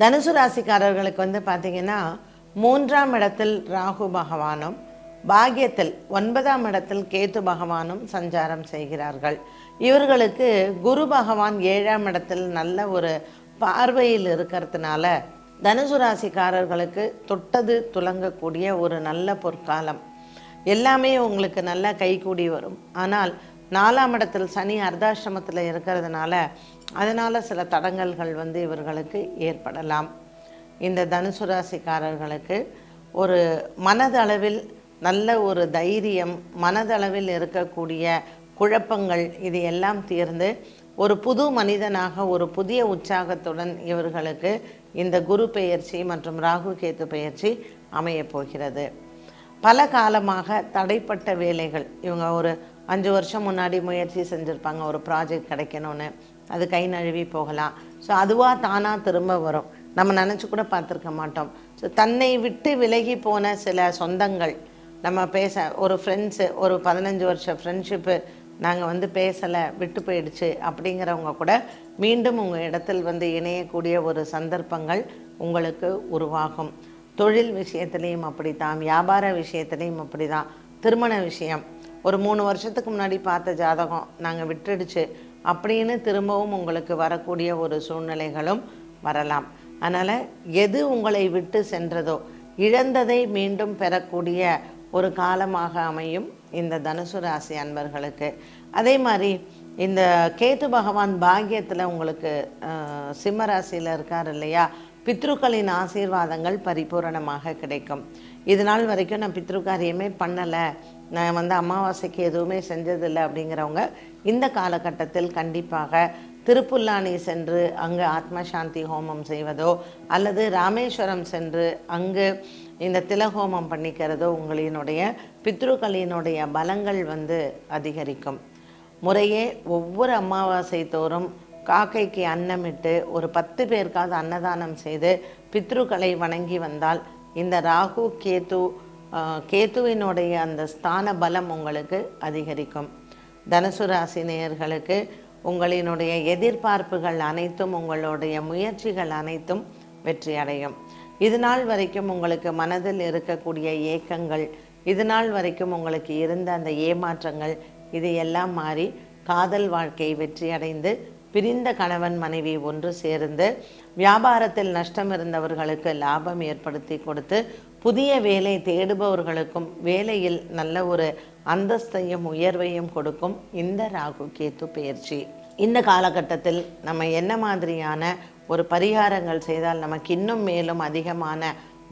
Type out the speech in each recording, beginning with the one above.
தனுசு ராசிக்காரர்களுக்கு வந்து பார்த்தீங்கன்னா மூன்றாம் இடத்தில் ராகு பகவானும் பாகியத்தில் ஒன்பதாம் இடத்தில் கேத்து பகவானும் சஞ்சாரம் செய்கிறார்கள். இவர்களுக்கு குரு பகவான் ஏழாம் இடத்தில் நல்ல ஒரு பார்வையில் இருக்கிறதுனால தனுசு ராசிக்காரர்களுக்கு தொட்டது துலங்கக்கூடிய ஒரு நல்ல பொற்காலம். எல்லாமே உங்களுக்கு நல்லா கைகூடி வரும். ஆனால் நாலாம் இடத்தில் சனி அர்த்தாசிரமத்தில் இருக்கிறதுனால அதனால் சில தடங்கல்கள் வந்து இவர்களுக்கு ஏற்படலாம். இந்த தனுசு ராசிக்காரர்களுக்கு ஒரு மனதளவில் நல்ல ஒரு தைரியம் மனதளவில் இருக்கக்கூடிய குழப்பங்கள் இது எல்லாம் தீர்ந்து ஒரு புது மனிதனாக ஒரு புதிய உற்சாகத்துடன் இவர்களுக்கு இந்த குரு பெயர்ச்சி மற்றும் ராகு கேத்து பெயர்ச்சி அமையப் போகிறது. பல காலமாக தடைப்பட்ட வேலைகள் இவங்க ஒரு அஞ்சு வருஷம் முன்னாடி முயற்சி செஞ்சுருப்பாங்க ஒரு ப்ராஜெக்ட் கிடைக்கணும்னு. அது கை நழுவி போகலாம். ஸோ அதுவாக தானாக திரும்ப வரும். நம்ம நினச்சி கூட பார்த்துருக்க மாட்டோம். ஸோ தன்னை விட்டு விலகி போன சில சொந்தங்கள். நம்ம பேச ஒரு ஃப்ரெண்ட்ஸு ஒரு பதினஞ்சு வருஷம் ஃப்ரெண்ட்ஷிப்பு நாங்கள் வந்து பேசலை விட்டு போயிடுச்சு அப்படிங்கிறவங்க கூட மீண்டும் உங்கள் இடத்தில் வந்து இணையக்கூடிய ஒரு சந்தர்ப்பங்கள் உங்களுக்கு உருவாகும். தொழில் விஷயத்துலேயும் அப்படி தான் வியாபார விஷயத்துலேயும் அப்படி தான் திருமண விஷயம். ஒரு மூணு வருஷத்துக்கு முன்னாடி பார்த்த ஜாதகம் நாங்கள் விட்டுடுச்சு. அப்படின்னு திரும்பவும் உங்களுக்கு வரக்கூடிய ஒரு சூழ்நிலைகளும் வரலாம். அதனால் எது உங்களை விட்டு சென்றதோ இழந்ததை மீண்டும் பெறக்கூடிய ஒரு காலமாக அமையும் இந்த தனுசு ராசி அன்பர்களுக்கு. அதே மாதிரி இந்த கேது பகவான் பாக்கியத்தில் உங்களுக்கு சிம்மராசியில் சிம்ம ராசியில் இருக்கார் இல்லையா? பித்ருக்களின் ஆசீர்வாதங்கள் பரிபூரணமாக கிடைக்கும். இது நாள் வரைக்கும் நான் பித்ரு காரியமே பண்ணலை. நான் வந்து அமாவாசைக்கு எதுவுமே செஞ்சதில்லை அப்படிங்கிறவங்க இந்த காலகட்டத்தில் கண்டிப்பாக திருப்புல்லானி சென்று அங்கு ஆத்ம சாந்தி ஹோமம் செய்வதோ அல்லது ராமேஸ்வரம் சென்று அங்கு இந்த திலஹோமம் பண்ணிக்கிறதோ உங்களினுடைய பித்ருக்களினுடைய பலங்கள் வந்து அதிகரிக்கும். முறையே ஒவ்வொரு அமாவாசை தோறும் காக்கைக்கு அன்னமிட்டு ஒரு பத்து பேருக்காவது அன்னதானம் செய்து பித்ருக்களை வணங்கி வந்தால் இந்த ராகு கேது கேத்துவினுடைய கேதுவினுடைய அந்த ஸ்தான பலம் உங்களுக்கு அதிகரிக்கும். தனுசு ராசி நேயர்களுக்கு உங்களினுடைய எதிர்பார்ப்புகள் அனைத்தும் உங்களுடைய முயற்சிகள் அனைத்தும் வெற்றி அடையும். இது நாள் வரைக்கும் உங்களுக்கு மனதில் இருக்கக்கூடிய ஏக்கங்கள் இது நாள் வரைக்கும் உங்களுக்கு இருந்த அந்த ஏமாற்றங்கள் இது எல்லாம் மாறி காதல் வாழ்க்கை வெற்றியடைந்து பிரிந்த கணவன் மனைவி ஒன்று சேர்ந்து வியாபாரத்தில் நஷ்டம் இருந்தவர்களுக்கு லாபம் ஏற்படுத்தி கொடுத்து புதிய வேலை தேடுபவர்களுக்கும் வேலையில் நல்ல ஒரு அந்தஸ்தையும் உயர்வையும் கொடுக்கும் இந்த ராகு கேத்து பயிற்சி. இந்த காலகட்டத்தில் நம்ம என்ன மாதிரியான ஒரு பரிகாரங்கள் செய்தால் நமக்கு இன்னும் மேலும் அதிகமான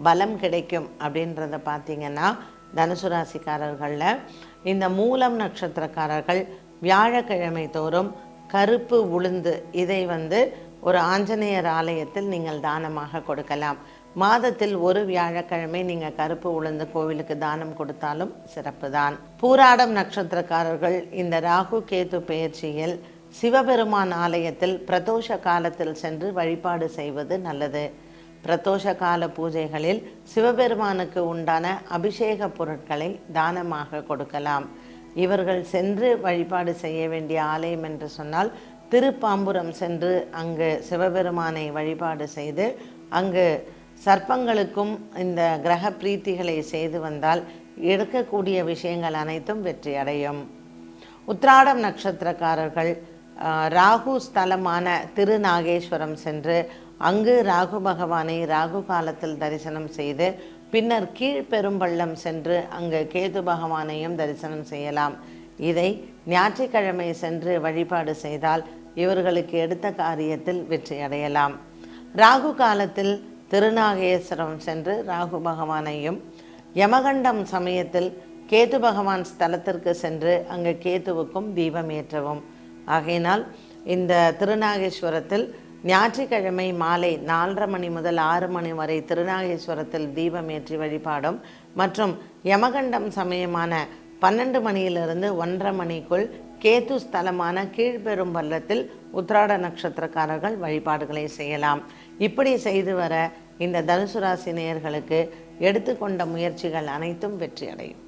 பலம் கிடைக்கும் அப்படின்றத பார்த்தீங்கன்னா தனுசு ராசிக்காரர்களில் இந்த மூலம் நட்சத்திரக்காரர்கள் வியாழக்கிழமை தோறும் கருப்பு உளுந்து. இதை வந்து ஒரு ஆஞ்சநேயர் ஆலயத்தில் நீங்கள் தானமாக கொடுக்கலாம். மாதத்தில் ஒரு வியாழக்கிழமை நீங்கள் கருப்பு உளுந்து கோவிலுக்கு தானம் கொடுத்தாலும் சிறப்பு தான் பூராடம் நட்சத்திரக்காரர்கள் இந்த ராகு கேது பெயர்ச்சியில் சிவபெருமான் ஆலயத்தில் பிரதோஷ காலத்தில் சென்று வழிபாடு செய்வது நல்லது. பிரதோஷ கால பூஜைகளில் சிவபெருமானுக்கு உண்டான அபிஷேக பொருட்களை தானமாக கொடுக்கலாம். இவர்கள் சென்று வழிபாடு செய்ய வேண்டிய ஆலயம் என்று சொன்னால் திருப்பாம்புரம் சென்று அங்கு சிவபெருமானை வழிபாடு செய்து அங்கு சர்ப்பங்களுக்கும் இந்த கிரக பிரீத்திகளை செய்து வந்தால் எடுக்கக்கூடிய விஷயங்கள் அனைத்தும் வெற்றி அடையும். உத்ராடம் நட்சத்திரக்காரர்கள் ஆஹ், ராகு ஸ்தலமான திருநாகேஸ்வரம் சென்று அங்கு ராகு பகவானை ராகு காலத்தில் தரிசனம் செய்து பின்னர் கீழ்பெரும்பள்ளம் சென்று அங்கு கேது பகவானையும் தரிசனம் செய்யலாம். இதை ஞாயிற்றுக்கிழமை சென்று வழிபாடு செய்தால் இவர்களுக்கு எடுத்த காரியத்தில் வெற்றி அடையலாம் ராகு காலத்தில் திருநாகேஸ்வரம் சென்று ராகு பகவானையும் யமகண்டம் சமயத்தில் கேது பகவான் ஸ்தலத்திற்கு சென்று அங்கு கேதுவுக்கும் தீபம் ஏற்றவும். ஆகையினால் இந்த திருநாகேஸ்வரத்தில் ஞாயிற்றுக்கிழமை மாலை நாலரை மணி முதல் ஆறு மணி வரை திருநாகேஸ்வரத்தில் தீபம் ஏற்றி வழிபாடும் மற்றும் யமகண்டம் சமயமான பன்னெண்டு மணியிலிருந்து ஒன்றரை மணிக்குள் கேத்து ஸ்தலமான கீழ்பெரும்பள்ளத்தில் உத்ராட நட்சத்திரக்காரர்கள் வழிபாடுகளை செய்யலாம். இப்படி செய்து வர இந்த தனுசு ராசி நேயர்களுக்கு எடுத்துக்கொண்ட முயற்சிகள் அனைத்தும் வெற்றி அடையும்